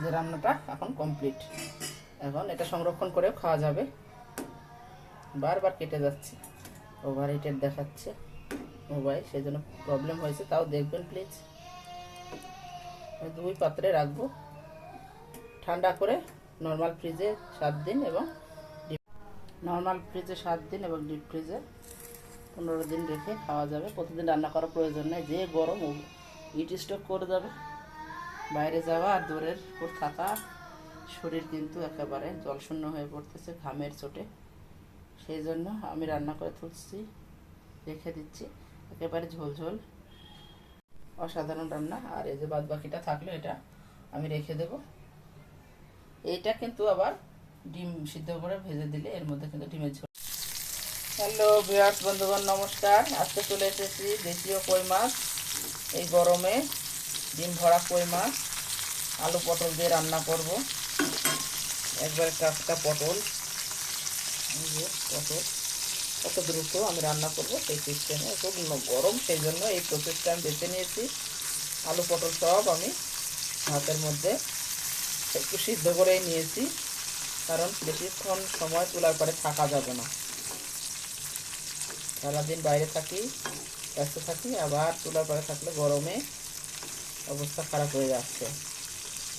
যে রান্নাটা এখন কমপ্লিট এখন এটা সংরক্ষণ করেও খাওয়া যাবে। বারবার কেটে যাচ্ছে। ওভার হিটেড দেখাচ্ছে মোবাইল সেই জন্য প্রবলেম হয়েছে। তাও দেখবেন প্লিজ দুই পাত্রে রাখব। ঠান্ডা করে নর্মাল ফ্রিজে সাত দিন এবং নর্মাল ফ্রিজে সাত দিন এবং ডিপ ফ্রিজে পনেরো দিন রেখে খাওয়া যাবে। প্রতিদিন রান্না করার প্রয়োজন নেই। যে গরম হিট স্টক করে যাবে। বাইরে যাওয়া আর দূরের উপর থাকা, শরীর কিন্তু একেবারে জলশূন্য হয়ে পড়তেছে ঘামের চোটে। সেই জন্য আমি রান্না করে তুলছি, রেখে দিচ্ছি, একেবারে ঝোল অসাধারণ রান্না। আর এই যে বাদ বাকিটা থাকল, এটা আমি রেখে দেব। এইটা কিন্তু আবার ডিম সিদ্ধ করে ভেজে দিলে এর মধ্যে কিন্তু ডিমের ঝোল। হ্যালো বিরাট বন্ধুগণ, নমস্কার। আজকে চলে এসেছি দেশীয় কই মাছ এই গরমে। ডিম ভরা কই মাছ, আলু পটল দিয়ে রান্না করব। একবারে টাটকা পটল। পটল, কত দ্রুত আমি রান্না করব সেই সিস্টেমে খুব গরম সেই জন্য এই প্রসেসটা আমি বেছে নিয়েছি। আলু পটল সব আমি ভাতের মধ্যে একটু সিদ্ধ করেই নিয়েছি। কারণ বেশিক্ষণ সময় তোলার পরে থাকা যাবে না। সারাদিন বাইরে থাকি, ব্যস্ত থাকি, আবার তোলার পরে থাকলে গরমে অবস্থা খারাপ হয়ে যাচ্ছে।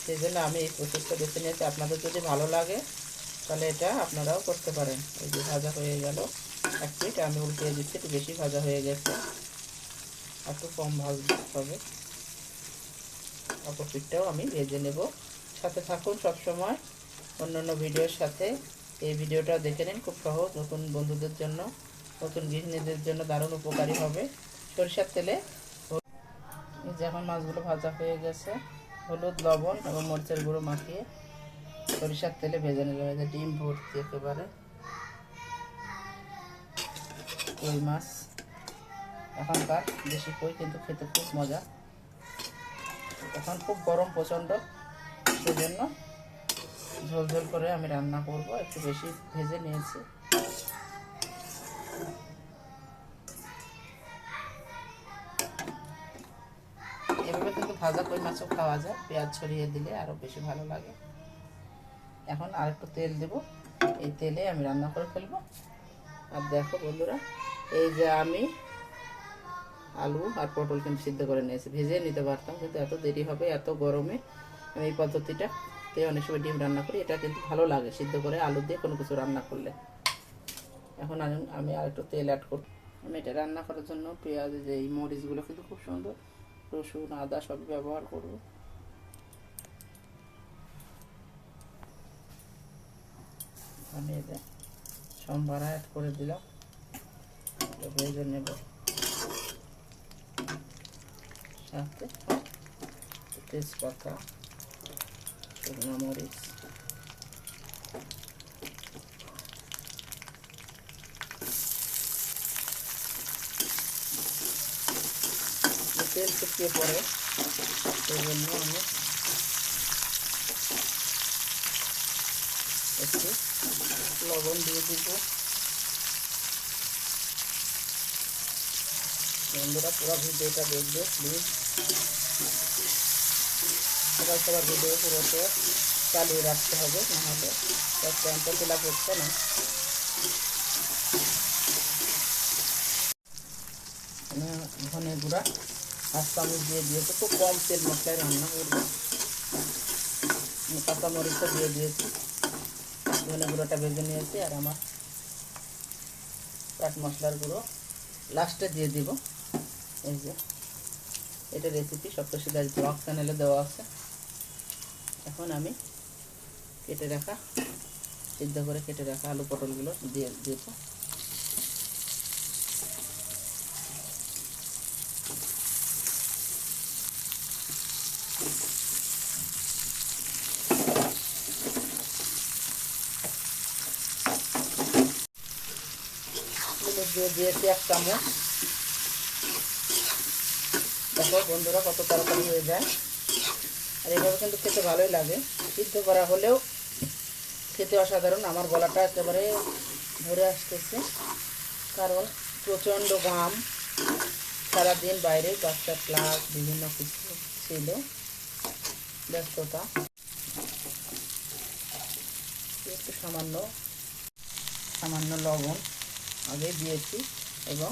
সেই জন্য আমি এই প্রসেসটা বেছে নিয়েছি। আপনাদের যদি ভালো লাগে, তাহলে এটা আপনারাও করতে পারেন। এই যে ভাজা হয়ে গেল, এক প্লেট আমি উল্টে দিচ্ছি, একটু বেশি ভাজা হয়ে গেছে। একটু কম ভাজতে হবে। অপর পিঠটাও আমি ভেজে নেব। সাথে থাকুন সবসময়। অন্যান্য ভিডিওর সাথে। এই ভিডিওটা দেখে নিন, খুব সহজ। নতুন বন্ধুদের জন্য, নতুন গৃহিণীদের জন্য দারুণ উপকারী হবে। সরিষার তেলে যে এখন মাছগুলো ভাজা হয়ে গেছে। হলুদ, লবণ এবং মরিচের গুঁড়ো মাখিয়ে সরিষার তেলে ভেজে এই যে ডিম ভর্তি একেবারে। কই মাছ? এখনকার দেশি কই কিন্তু খেতে খুব মজা। এখন খুব গরম প্রচণ্ড। সেই জন্য ঝোল ঝোল করে আমি রান্না করব। একটু বেশি ভেজে নিয়েছি। এভাবে কিন্তু ভাজা কই মাছও খাওয়া যায়। পেঁয়াজ ছড়িয়ে দিলে আরও বেশি ভালো লাগে। এখন আর একটু তেল দেব। এই তেলে আমি রান্না করে ফেলব। আর দেখো বন্ধুরা, এই যে আমি আলু আর পটল কিন্তু সিদ্ধ করে নিয়েছি। ভেজে নিতে পারতাম, কিন্তু এত দেরি হবে, এত গরমে আমি এই পদ্ধতিটা তে অনেক সময় ডিম রান্না করি। এটা কিন্তু ভালো লাগে, সিদ্ধ করে আলু দিয়ে কোনো কিছু রান্না করলে। এখন আমি- আর একটু তেল অ্যাড করব। আমি এটা রান্না করার জন্য পেঁয়াজ যে এই মরিচগুলো কিন্তু খুব সুন্দর রসুন, আদা সব ব্যবহার করব। আমি এটা সোমবার অ্যাড করে দিলাম। ভেজে নেব। তেজপাতা, শুকনো মরিচ। তেল শুকিয়ে পড়ে সেই জন্য আমি একটু লবণ দিয়ে দিব। বন্ধুরা, পুরো ভিডিওটা দেখবে প্লিজ সবাই সবার ভিডিও পুরোতে চালিয়ে রাখতে হবে, নাহলে চ্যাম্পল ফিল আপ হচ্ছে না। ধনে গুঁড়া হাফ চামচ দিয়ে দিয়েছে, খুব কম তেল মশলায় রান্না করব। কাঁচা মরিচটা দিয়ে দিয়েছি, ধনে গুঁড়োটা ভেজে নিয়েছি আর আমার চাট মশলার গুঁড়ো। লাস্টে দিয়ে দিব, এই যে এটা রেসিপি সপ্তশী দাস ব্লগ চ্যানেলে দেওয়া আছে। এখন আমি কেটে রাখা, সিদ্ধ করে কেটে রাখা আলু পটলগুলো দিয়ে দিব বন্ধুরা কত তাড়াতাড়ি হয়ে যায়। আর কিন্তু খেতে ভালোই লাগে। সিদ্ধ করা হলেও খেতে অসাধারণ। আমার গলাটা একেবারে ভরে আসতেছে। কারণ প্রচণ্ড ঘাম। সারাদিন বাইরে বাচ্চা ক্লাস বিভিন্ন কিছু ছিল। ব্যস্ততা একটু সামান্য সামান্য লবণ আগে দিয়েছি এবং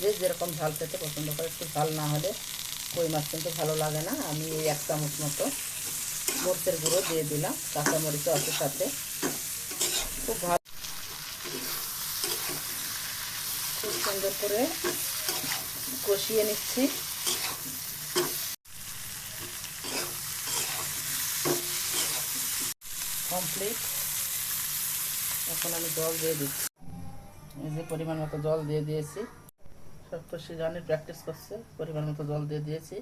যে যেরকম ঝাল খেতে পছন্দ করে, একটু ঝাল না হলে কই মাছ কিন্তু ভালো লাগে না। আমি এই এক চামচ মতো মরিচের গুঁড়ো দিয়ে দিলাম। কাঁচা মরিচও আছে সাথে। খুব ভালো। খুব সুন্দর করে কষিয়ে নিচ্ছি। কমপ্লিট এখন আমি জল দিয়ে দিচ্ছি। এই যে পরিমাণ মতো জল দিয়ে দিয়েছি। সব তো সিজানের প্র্যাকটিস করছে, পরিমাণ মতো জল দিয়ে দিয়েছি।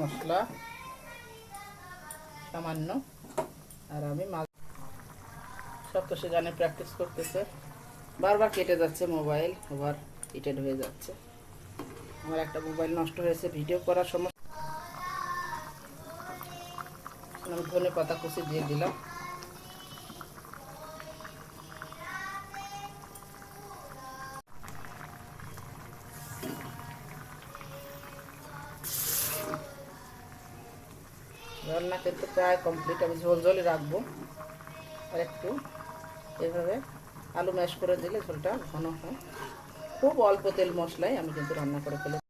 মশলা সামান্য। আর আমি মাছ সপ্তশী গানে প্র্যাকটিস করতেছে। বারবার কেটে যাচ্ছে মোবাইল আবার হিটেড হয়ে যাচ্ছে। আমার একটা মোবাইল নষ্ট হয়েছে ভিডিও করার সময় আমি ধনে পাতা কুচি দিয়ে দিলাম। রান্না কিন্তু প্রায় কমপ্লিট আমি ঝোল ঝোলই রাখব। আর একটু এভাবে আলু ম্যাশ করে দিলে ঝোলটা ঘন হয়। খুব অল্প তেল মশলায় আমি কিন্তু রান্না করে ফেলে